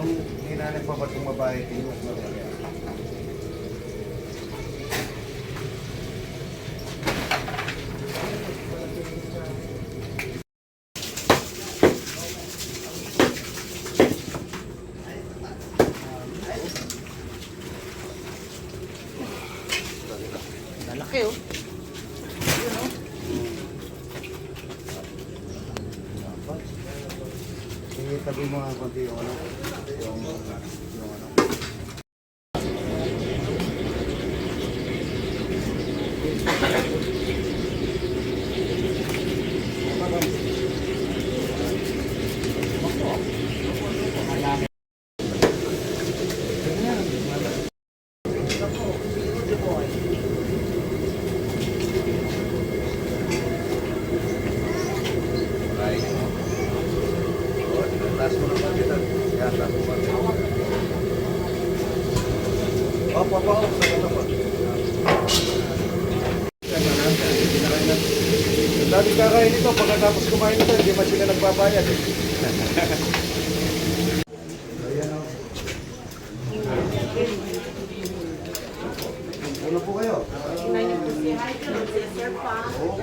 Nanay pa ba itong babae? Tingnan mo. Lalaki oh. Tabi mo nga konti yung ano. Yung, yung ano. Taas mo naman kita. Yan, taas mo naman. Opo, opo, opo. Dati kakain ito, pagkatapos kumain ito, hindi pa sila nagbabayad. eh. Ayan o. Ano po kayo? Oo.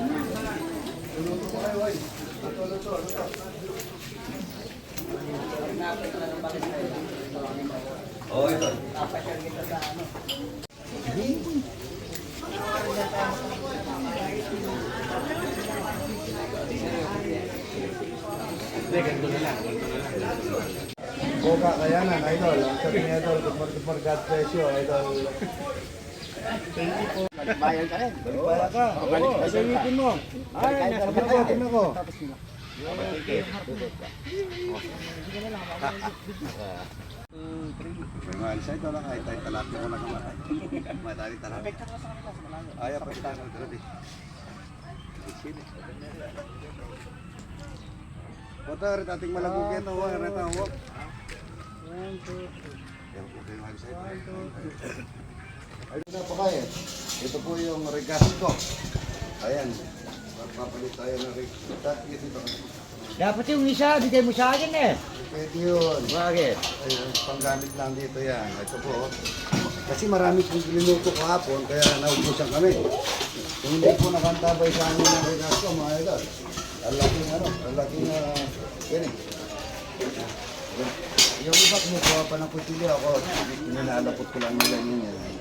Ano po kayo, ay? Oo, ito. Boga kaya na, idol. Ang sabi ni idol, good morning, morning, God bless you, idol. Bayan ka rin. Balik ka. Oo, ay gamitin mo. Ay, nakabatin ako. Mga isa ito lang, ay tayo talapin ko lang naman. Madali talapin. Ay, apa kita ng grabe. Sini. Kota rin ating malagog ito, wa rin ito, wa. Yan po kayo mga isa ito. Ay, na po kayo. Ito po yung regasto. Ayan. Papalit tayo ng regasto. Dati ito. Dapat yung isa, bigay mo sa akin eh. Pwede yun. Bakit? Ayun, panggamit lang dito yan. Ito po. Kasi marami pong linuto kahapon, kaya naubusan kami. Kung hindi po nakantabay sa amin ng regasto, mga idol. Ang laking ano, ang laking uh, yan eh. Yung iba kumukuha pa ng kutilyo ako, nilalapot ko lang nila yun yan.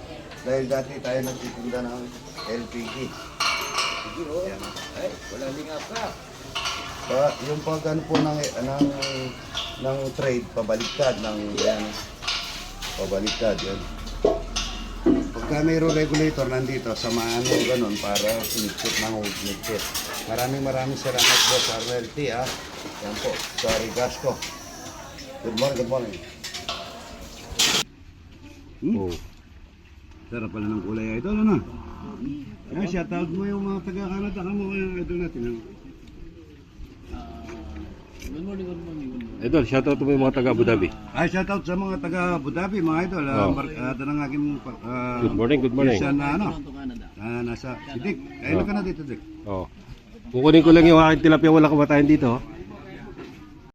Dahil dati tayo nagtitinda ng LPG. Yan. Ay, wala lingap ka. Pa, yung pag ano po ng, ng, ng trade, pabaliktad ng yan. Pabaliktad yan. Pagka mayroong regulator nandito, samahan mo ganun para sinipsip ng hugnipsip. Maraming maraming salamat po sa RLT ha. Yan po, sa Rigasco. Good morning, good morning. Hmm? Oh. Sarap pala ng kulay ito, ano na? Shoutout mo yung mga taga-Canada, kamo yung idol natin. Ano? Idol, shoutout mo yung mga taga Abu Dhabi. Ay, shoutout sa mga taga Abu Dhabi, mga idol. Uh, Oh. uh, ng aking uh, Good morning, good morning. Isa na ano? Ah, nasa si Dick. Kailan ka na dito, Dick? Oh. Kukunin ko lang yung aking tilapia wala kamatayan dito. oh.